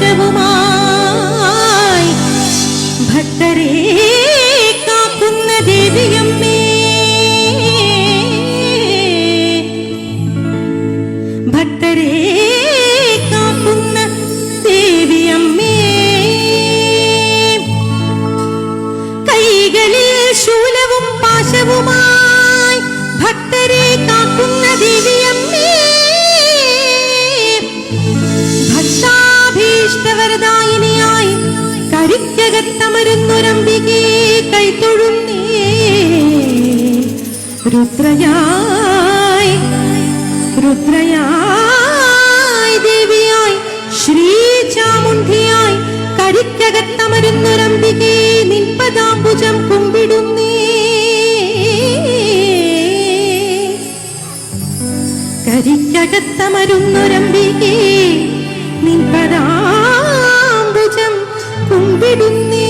ദേശവുമായി ഭക്തരെ രുദ്രയായി രുദ്രയായി ദേവിയായി ശ്രീ ചാമുണ്ഡിയായി കരിക്കകത്തമരുന്നൊരംബികേ കുമ്പിടുന്നേ. കരിക്കകത്തമരുന്നൊരംബികേ നിൻപദാംബുജം കുമ്പിടുന്നേ.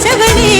这个你。